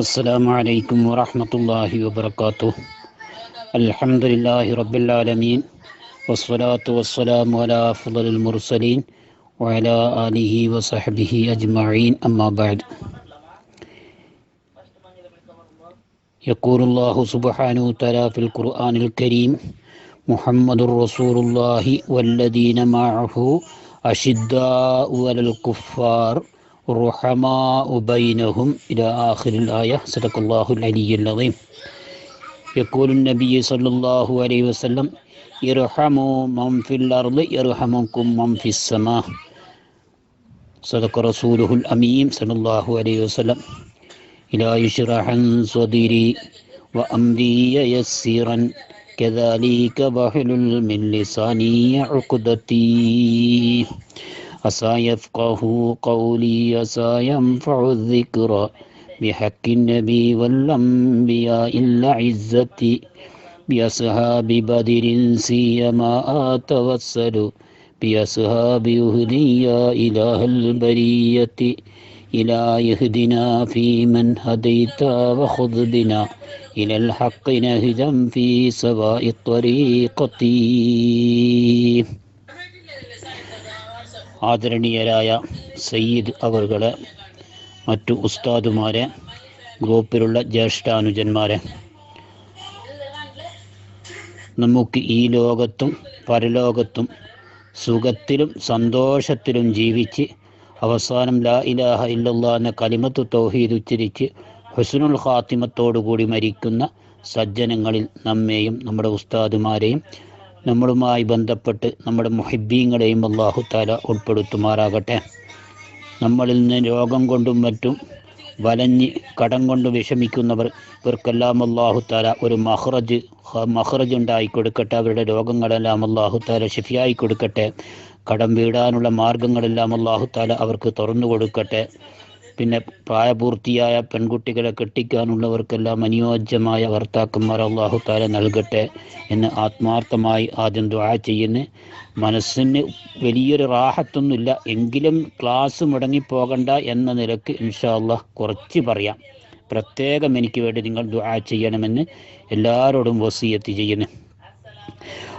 السلام عليكم ورحمة الله وبركاته. الحمد لله رب العالمين والصلاة والسلام على أفضل المرسلين وعلى آله وصحبه أجمعين أما بعد. يقول الله سبحانه وتعالى في القرآن الكريم محمد رسول الله والذين معه أشداء على الكفار رحماء بينهم إلى آخر الآية. صدق الله العلي العظيم. يقول النبي صلى الله عليه وسلم يرحموا من في الأرض يرحمكم من في السماء. صدق رسوله الأمين صلى الله عليه وسلم. إلى يشرح صدري وأمري يسيرا كذلك بحلل من لساني عقدتي. عسى يفقه قولي عسى ينفع الذكر بحق النبي والأنبياء العزة بأصحاب بدر سيما أتوسل بأصحاب أهد يا إله البرية إلى يهدنا في من هديت وخذ بنا إلى الحق نهجا في سواء الطريقة. ആദരണീയരായ സയ്യിദ് അവറുകളെ മറ്റു ഉസ്താദുമാരെ ഗ്രൂപ്പിലുള്ള ജ്യേഷ്ഠാനുജന്മാരെ. നമുക്ക് ഈ ലോകത്തും പരലോകത്തും സുഖത്തിലും സന്തോഷത്തിലും ജീവിച്ച് അവസാനം ലാ ഇലാഹ ഇല്ലല്ലാ എന്ന കലിമത്ത് തൗഹീദ് ഉച്ചരിച്ച് ഹുസ്നുൽ ഖാത്തിമത്തോടുകൂടി മരിക്കുന്ന സജ്ജനങ്ങളിൽ നമ്മെയും നമ്മുടെ ഉസ്താദുമാരെയും നമ്മളുമായി ബന്ധപ്പെട്ട് നമ്മുടെ മുഹിബീങ്ങളെയും അള്ളാഹുത്താല ഉൾപ്പെടുത്തുമാറാകട്ടെ. നമ്മളിൽ നിന്ന് രോഗം കൊണ്ടും മറ്റും വലഞ്ഞ് കടം കൊണ്ട് വിഷമിക്കുന്നവർ ഇവർക്കെല്ലാം അള്ളാഹുത്താല ഒരു മഹ്റജ് മഹ്റജ് ഉണ്ടായി കൊടുക്കട്ടെ. അവരുടെ രോഗങ്ങളെല്ലാം അള്ളാഹുത്താല ശിഫിയായി കൊടുക്കട്ടെ. കടം വീടാനുള്ള മാർഗങ്ങളെല്ലാം അള്ളാഹുത്താല അവർക്ക് തുറന്നു കൊടുക്കട്ടെ. പിന്നെ പ്രായപൂർത്തിയായ പെൺകുട്ടികളെ കെട്ടിക്കാനുള്ളവർക്കെല്ലാം അനുയോജ്യമായ ഭർത്താക്കന്മാർ അള്ളാഹു താല നൽകട്ടെ എന്ന് ആത്മാർത്ഥമായി ആദ്യം ദ്വാ ചെയ്യുന്ന. മനസ്സിന് വലിയൊരു റാഹത്തൊന്നുമില്ല. എങ്കിലും ക്ലാസ് മുടങ്ങിപ്പോകണ്ട എന്ന നിലയ്ക്ക് ഇൻഷാ അള്ളാഹ് കുറച്ച് പറയാം. പ്രത്യേകം എനിക്ക് വേണ്ടി നിങ്ങൾ ദ്വാ ചെയ്യണമെന്ന് എല്ലാവരോടും വസീയത്ത് ചെയ്യുന്നു.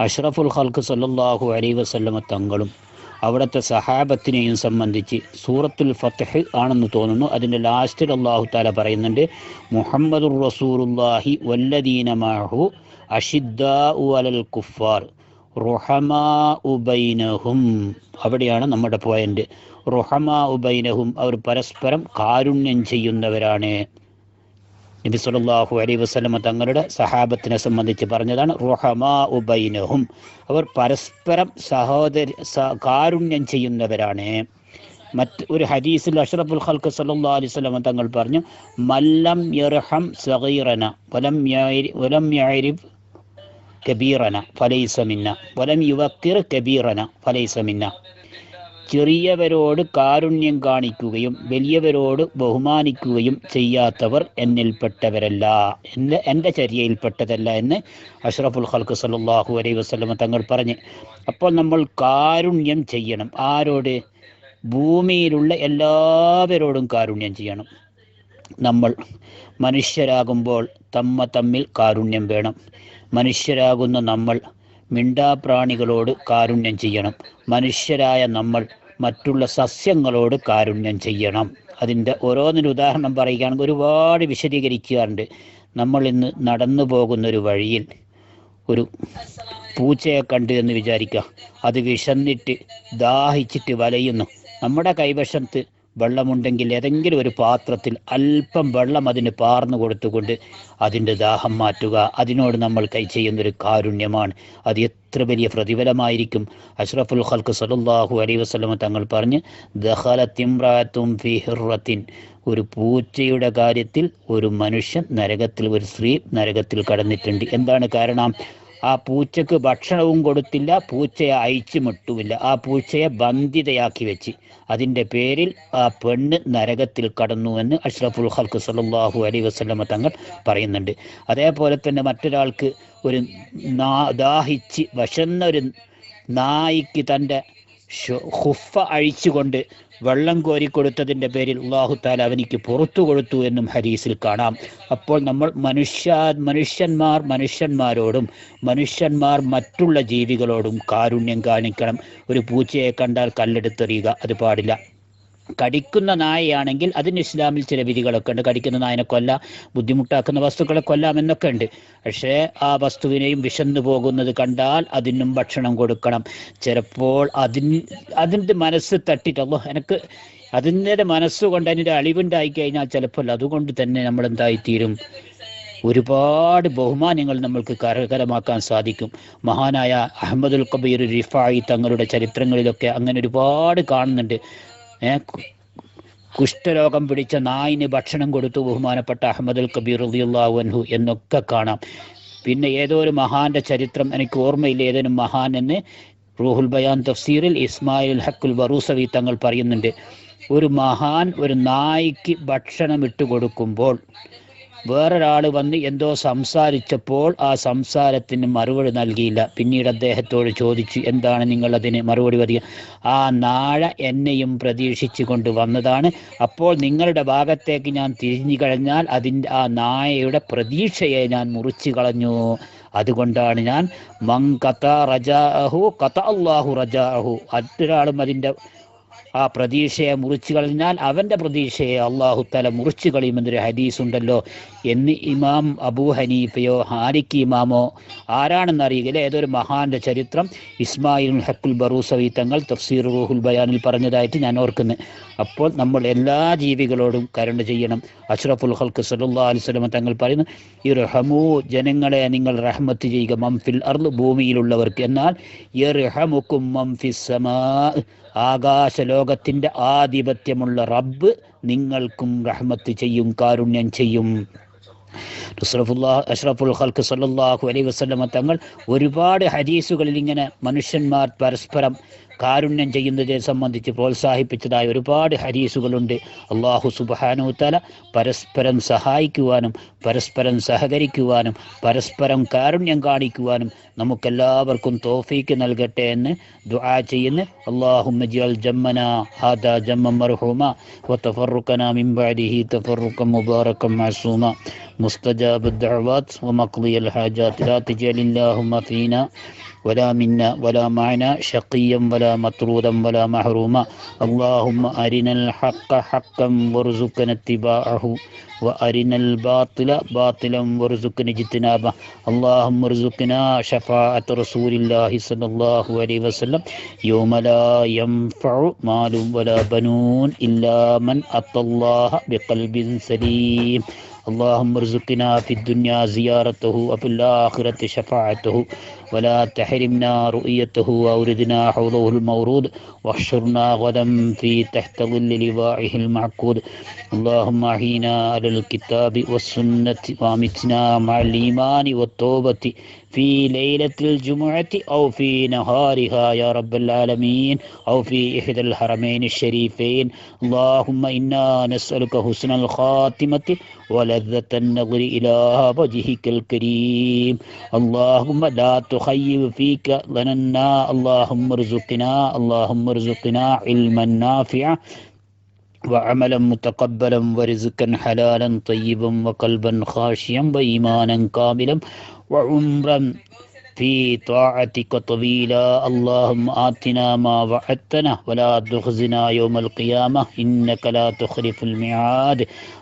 അഷ്റഫുൽ ഖൽക്ക് സല്ലാഹു അലൈ വസല്ലമ തങ്ങളും അവിടുത്തെ സഹാബത്തിനെയും സംബന്ധിച്ച് സൂറത്തുൽ ഫത്തഹ് ആണെന്ന് തോന്നുന്നു. അതിന്റെ ലാസ്റ്റിൽ അള്ളാഹു താല പറയുന്നുണ്ട് മുഹമ്മദുർ റസൂറുല്ലാഹി വല്ലദീന മാഹു അഷിദ്ദാഉ അലൽ കുഫാർ റുഹമാ ഉബൈനഹും അവിടെയാണ് നമ്മുടെ പോയിന്റ് റുഹമാ ഉബൈനഹും അവർ പരസ്പരം കാരുണ്യം ചെയ്യുന്നവരാണ്. നബി സുലല്ലാഹു അലൈഹി വസ്ലമ തങ്ങളുടെ സഹാബത്തിനെ സംബന്ധിച്ച് പറഞ്ഞതാണ് റുഹമാ ഉബൈനഹും അവർ പരസ്പരം സഹോദര കാരുണ്യം ചെയ്യുന്നവരാണ്. മറ്റ് ഒരു ഹദീസിൽ അഷ്റഫുൽ ഖൽക്ക് സല്ലാ അലൈഹി സ്വലമ തങ്ങൾ പറഞ്ഞു മല്ലം യർഹം സഗീറന വലം വലം യാരിഫ് കബീറന ഫലൈസമിന്ന വലം യുവക്കിർ കബീറന ഫലൈസ മിന്ന. ചെറിയവരോട് കാരുണ്യം കാണിക്കുകയും വലിയവരോട് ബഹുമാനിക്കുകയും ചെയ്യാത്തവർ എന്നിൽപ്പെട്ടവരല്ല. എന്റെ എന്റെ ചര്യയിൽപ്പെട്ടതല്ല എന്ന് അഷ്റഫുൽ ഖൽക്ക് സല്ലാഹു അലൈ വസ്ലമ തങ്ങൾ പറഞ്ഞ്. അപ്പോൾ നമ്മൾ കാരുണ്യം ചെയ്യണം. ആരോട്? ഭൂമിയിലുള്ള എല്ലാവരോടും കാരുണ്യം ചെയ്യണം. നമ്മൾ മനുഷ്യരാകുമ്പോൾ തമ്മ തമ്മിൽ കാരുണ്യം വേണം. മനുഷ്യരാകുന്ന നമ്മൾ മിണ്ടാപ്രാണികളോട് കാരുണ്യം ചെയ്യണം. മനുഷ്യരായ നമ്മൾ മറ്റുള്ള സസ്യങ്ങളോട് കാരുണ്യം ചെയ്യണം. അതിന്റെ ഓരോന്നിനും ഉദാഹരണം പറയുകയാണെങ്കിൽ ഒരുപാട് വിശദീകരിക്കാറുണ്ട്. നമ്മൾ ഇന്ന് നടന്നു പോകുന്നൊരു വഴിയിൽ ഒരു പൂച്ചയെ കണ്ടു എന്ന് വിചാരിക്കുക. അത് വിശന്നിട്ട് ദാഹിച്ചിട്ട് വലയുന്നു. നമ്മുടെ കൈവശത്ത് വെള്ളമുണ്ടെങ്കിൽ ഏതെങ്കിലും ഒരു പാത്രത്തിൽ അല്പം വെള്ളം അതിന് പാർന്നു കൊടുത്തുകൊണ്ട് അതിന്റെ ദാഹം മാറ്റുക. അതിനോട് നമ്മൾ കൈ ചെയ്യുന്നൊരു കാരുണ്യമാണ്. അത് എത്ര വലിയ പ്രതിഫലമായിരിക്കും. അഷ്റഫുൽ ഖൽക്ക് സലുല്ലാഹു അലൈ വസ്ലമ തങ്ങൾ പറഞ്ഞ് ഹിറത്തിൻ ഒരു പൂച്ചയുടെ കാര്യത്തിൽ ഒരു മനുഷ്യൻ നരകത്തിൽ ഒരു സ്ത്രീ നരകത്തിൽ കടന്നിട്ടുണ്ട്. എന്താണ് കാരണം? ആ പൂച്ചക്ക് ഭക്ഷണവും കൊടുത്തില്ല പൂച്ചയെ അയച്ചുമിട്ടുമില്ല ആ പൂച്ചയെ ബന്ധിതയാക്കി വെച്ച്. അതിന്റെ പേരിൽ ആ പെണ്ണ് നരകത്തിൽ കടന്നു എന്ന് അഷ്റഫുൽ ഹൽക്ക് സല്ലാഹു അലൈ വസ്ലമ തങ്ങൾ പറയുന്നുണ്ട്. അതേപോലെ തന്നെ മറ്റൊരാൾക്ക് ഒരു ദാഹിച്ച് വശന്ന ഒരു നായിക്ക് തന്റെ ഹുഫ അഴിച്ചുകൊണ്ട് വെള്ളം കോരി കൊടുത്തതിന്റെ പേരിൽ അള്ളാഹുത്താല അവനിക്ക് പുറത്തു കൊടുത്തു എന്നും ഹരീസിൽ കാണാം. അപ്പോൾ നമ്മൾ മനുഷ്യ മനുഷ്യന്മാർ മനുഷ്യന്മാരോടും മനുഷ്യന്മാർ മറ്റുള്ള ജീവികളോടും കാരുണ്യം കാണിക്കണം. ഒരു പൂച്ചയെ കണ്ടാൽ കല്ലെടുത്തെറിയുക അത് പാടില്ല. കടിക്കുന്ന നായയാണെങ്കിൽ അതിന് ഇസ്ലാമിൽ ചില വിധികളൊക്കെ ഉണ്ട്. കടിക്കുന്ന നായനെ കൊല്ലാം ബുദ്ധിമുട്ടാക്കുന്ന വസ്തുക്കളെ കൊല്ലാം എന്നൊക്കെ ഉണ്ട്. പക്ഷേ ആ വസ്തുവിനെയും വിശന്നു പോകുന്നത് കണ്ടാൽ അതിനും ഭക്ഷണം കൊടുക്കണം. ചിലപ്പോൾ അതിന് അതിന്റെ മനസ്സ് തട്ടിട്ടല്ലോ എനിക്ക് അതിന്റെ മനസ്സുകൊണ്ട് അതിന്റെ അളിവുണ്ടായി കഴിഞ്ഞാൽ ചിലപ്പോൾ അതുകൊണ്ട് തന്നെ നമ്മൾ എന്തായിത്തീരും ഒരുപാട് ബഹുമാനങ്ങൾ നമ്മൾക്ക് കരകരമാക്കാൻ സാധിക്കും. മഹാനായ അഹമ്മദുൽ കബീർ റിഫായി തങ്ങളുടെ ചരിത്രങ്ങളിലൊക്കെ അങ്ങനെ ഒരുപാട് കാണുന്നുണ്ട്. കുഷ്ഠരോഗം പിടിച്ച നായിന് ഭക്ഷണം കൊടുത്തു ബഹുമാനപ്പെട്ട അഹമ്മദുൽ കബീർ അൻഹു എന്നൊക്കെ കാണാം. പിന്നെ ഏതോ ഒരു മഹാന്റെ ചരിത്രം എനിക്ക് ഓർമ്മയില്ല ഏതൊരു മഹാൻ എന്ന് റൂഹുൽ ബയാൻ തഫ്സീറിൽ ഇസ്മായിൽ ഹക്കുൽ ബറൂസവി തങ്ങൾ പറയുന്നുണ്ട്. ഒരു മഹാൻ ഒരു നായിക്ക് ഭക്ഷണം ഇട്ട് കൊടുക്കുമ്പോൾ വേറൊരാൾ വന്ന് എന്തോ സംസാരിച്ചപ്പോൾ ആ സംസാരത്തിന് മറുപടി നൽകിയില്ല. പിന്നീട് അദ്ദേഹത്തോട് ചോദിച്ചു എന്താണ് നിങ്ങൾ അതിന് മറുപടി പറയുക ആ നാഴ എന്നെയും പ്രതീക്ഷിച്ചു കൊണ്ട് വന്നതാണ്. അപ്പോൾ നിങ്ങളുടെ ഭാഗത്തേക്ക് ഞാൻ തിരിഞ്ഞു കഴിഞ്ഞാൽ അതിന്റെ ആ നായയുടെ പ്രതീക്ഷയെ ഞാൻ മുറിച്ചു കളഞ്ഞു. അതുകൊണ്ടാണ് ഞാൻ മങ് കഥ റജാഹു കഥ അള്ളാഹു റജാഹു മറ്റൊരാളും അതിന്റെ ആ പ്രതീക്ഷയെ മുറിച്ചു കളഞ്ഞാൽ അവന്റെ പ്രതീക്ഷയെ അള്ളാഹു തല മുറിച്ചു കളയുമെന്നൊരു ഹദീസ് ഉണ്ടല്ലോ. എന്ന് ഇമാം അബൂ ഹനീഫയോ ഹാരിക്ക് ഇമാമോ ആരാണെന്ന് അറിയില്ല. ഏതൊരു മഹാന്റെ ചരിത്രം? ഇസ്മായിൽ ഹക്കുൽ ബറൂസവി തങ്ങൾ തഫ്സീർ റൂഹുൽ ബയാനിൽ പറഞ്ഞതായിട്ട് ഞാൻ ഓർക്കുന്നു. അപ്പോൾ നമ്മൾ എല്ലാ ജീവികളോടും കരുണ ചെയ്യണം. അഷ്റഫുൽ ഹൽക്ക് സല്ലാ അലിസ്ലമ തങ്ങൾ പറയുന്നു ഈ റഹമു ജനങ്ങളെ നിങ്ങൾ റഹ്മത്ത് ചെയ്യുക. മംഫിൽ അർദ് ഭൂമിയിലുള്ളവർക്ക് എന്നാൽ യർഹമുക്കും മംഫിസ് സമാ. ആകാശ ലോകത്തിന്റെ ആധിപത്യമുള്ള റബ്ബ് നിങ്ങൾക്കും റഹ്മത്ത് ചെയ്യും കാരുണ്യം ചെയ്യും. റുസറഫുല്ലാ അഷ്റഫുൽ ഖൽക്ക് സല്ലാഹു അലൈ വസ്ലമ തങ്ങൾ ഒരുപാട് ഹദീസുകളിൽ ഇങ്ങനെ മനുഷ്യന്മാർ പരസ്പരം കാരുണ്യം ചെയ്യുന്നതിനെ സംബന്ധിച്ച് പ്രോത്സാഹിപ്പിച്ചതായ ഒരുപാട് ഹരീസുകളുണ്ട് അള്ളാഹു സുബാനു തല പരസ്പരം സഹായിക്കുവാനും പരസ്പരം സഹകരിക്കുവാനും പരസ്പരം കാരുണ്യം കാണിക്കുവാനും നമുക്കെല്ലാവർക്കും തോഫീക്ക് നൽകട്ടെ എന്ന് ദുആ ചെയ്യുന്ന. അള്ളാഹു മജിയൽ ജമ്മന ഹാദ ജമ്മ മർഹൂമ വ മിൻ ബഅദിഹി മുബാറക്കം മഅസൂമ. مستجاب الدعوات ومقضي الحاجات لا تجعل اللهم فينا ولا منا ولا معنا شقيا ولا مطرودا ولا محروما اللهم أرنا الحق حقا وارزقنا اتباعه وأرنا الباطل باطلا وارزقنا اجتنابه اللهم ارزقنا شفاعة رسول الله صلى الله عليه وسلم يوم لا ينفع مال ولا بنون إلا من أتى الله بقلب سليم اللهم ارزقنا في الدنيا زيارته وفي الآخرة شفاعته. ولا تحرمنا رؤيته وأوردنا حوضه المورود. واحشرنا غدا في تحت ظل لواعه المعقود. اللهم أعينا على الكتاب والسنة وأمتنا مع الإيمان والتوبة. في ليلة الجمعة أو في نهارها يا رب العالمين أو في إحدى الحرمين الشريفين اللهم إنا نسألك حسن الخاتمة ولذة النظر إلى وجهك الكريم اللهم لا تخيب فيك ظننا اللهم ارزقنا اللهم ارزقنا علما نافعا وعملا متقبلا ورزقا حلالا طيبا وقلبا خاشيا وإيمانا كاملا وعمرا في طاعتك طويلا اللهم آتنا ما وعدتنا ولا تخزنا يوم القيامة إنك لا تخلف الميعاد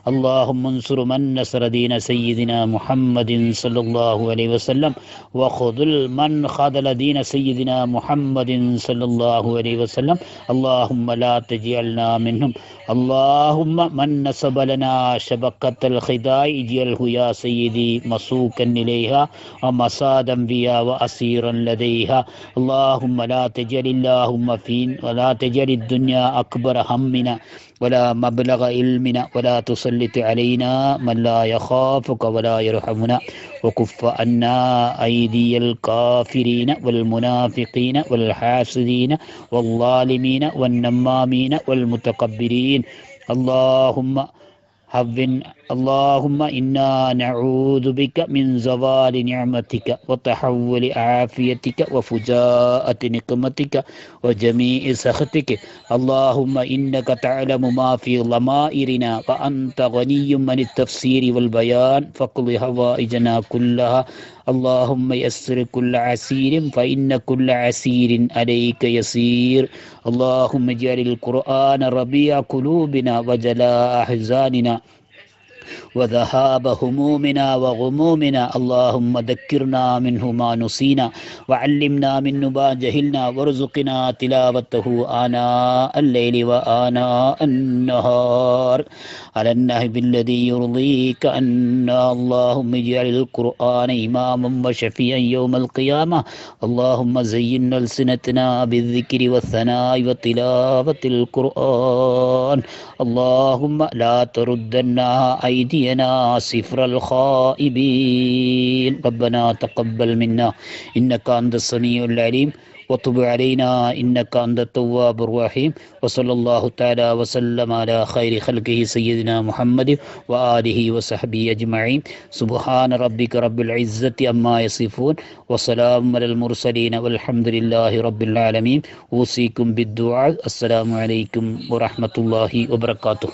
اللهم انصر من نصر دين سيدنا محمد صلى الله عليه وسلم وخذل من خذل دين سيدنا محمد صلى الله عليه وسلم اللهم لا تجعلنا منهم اللهم من نسب لنا شبكة الخداع اجعله يا سيدي مسوكا إليها ومصادا بها وأسيرا لديها. اللهم لا تجعل اللهم فين ولا تجعل الدنيا أكبر همنا ولا مبلغ علمنا ولا تسلط علينا من لا يخافك ولا يرحمنا. وكف عنا أيدي الكافرين والمنافقين والحاسدين والظالمين والنمامين والمتكبرين. اللهم هون اللهم إنا نعوذ بك من زوال نعمتك وتحول عافيتك وفجاءة نقمتك وجميع سخطك اللهم إنك تعلم ما في ضمائرنا وأنت غني من التفسير والبيان فاقض هوائجنا كلها اللهم يسر كل عسير فإن كل عسير عليك يسير اللهم اجعل القرآن ربيع قلوبنا وجلاء أحزاننا وذهاب همومنا وغمومنا. اللهم ذكرنا منه ما نسينا وعلمنا منه ما جهلنا وارزقنا تلاوته آناء الليل وآناء النهار. على النهب الذي يرضيك أنا اللهم اجعل القرآن إماما وشفيعا يوم القيامة. اللهم زين ألسنتنا بالذكر والثناء وتلاوة القرآن. اللهم لا تردنا أيدينا صفر الخائبين ربنا تقبل منا إنك أنت السميع العليم وتب علينا إنك أنت التواب الرحيم وصلى الله تعالى وسلم على خير خلقه سيدنا محمد وآله وصحبه أجمعين سبحان ربك رب العزة أما يصفون وسلام على المرسلين والحمد لله رب العالمين أوصيكم بالدعاء السلام عليكم ورحمة الله وبركاته